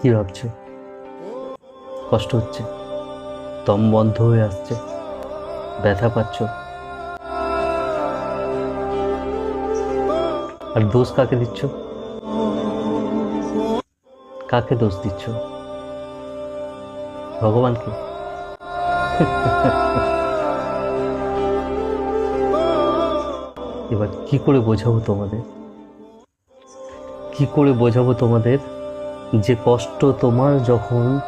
কি ভাবছ? কষ্ট হচ্ছে। দম বন্ধ হয়ে আসছে। ব্যথা পাচ্ছ। আর দোষ কাকে দিচ্ছ? কাকে দোষ দিচ্ছ? ভগবানকে? এবার কি করে বোঝাবো তোমাদের? কি করে বোঝাবো তোমাদের? যে কষ্ট তোমার যখন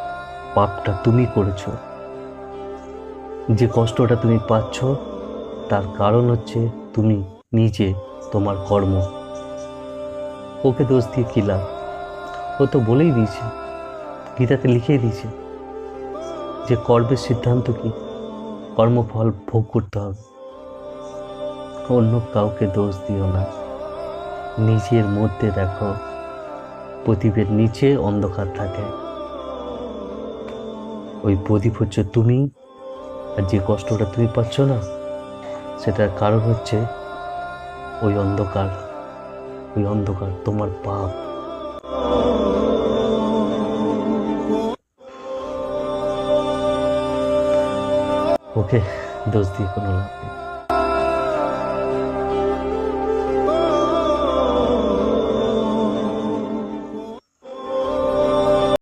পাপটা তুমি করেছ, যে কষ্টটা তুমি পাচ্ছ, তার কারণ হচ্ছে তুমি নিজে তোমার কর্ম। ওকে দোষ দিয়ে কী লাভ? ও তো বলেই দিয়েছে, গীতাতে লিখিয়ে দিয়েছে যে কর্মের সিদ্ধান্ত কি? কর্মফল ভোগ করতে হবে। অন্য কাউকে দোষ দিও না। নিজের মধ্যে দেখো প্রদীপের নিচে অন্ধকার থাকে। ওই প্রদীপ হচ্ছে তুমি, আর যে কষ্টটা তুমি পাচ্ছ না, সেটার কারণ হচ্ছে ওই অন্ধকার। ওই অন্ধকার তোমার পাপ। ওকে, দোষ দিয়ে কোনো লাভ নেই।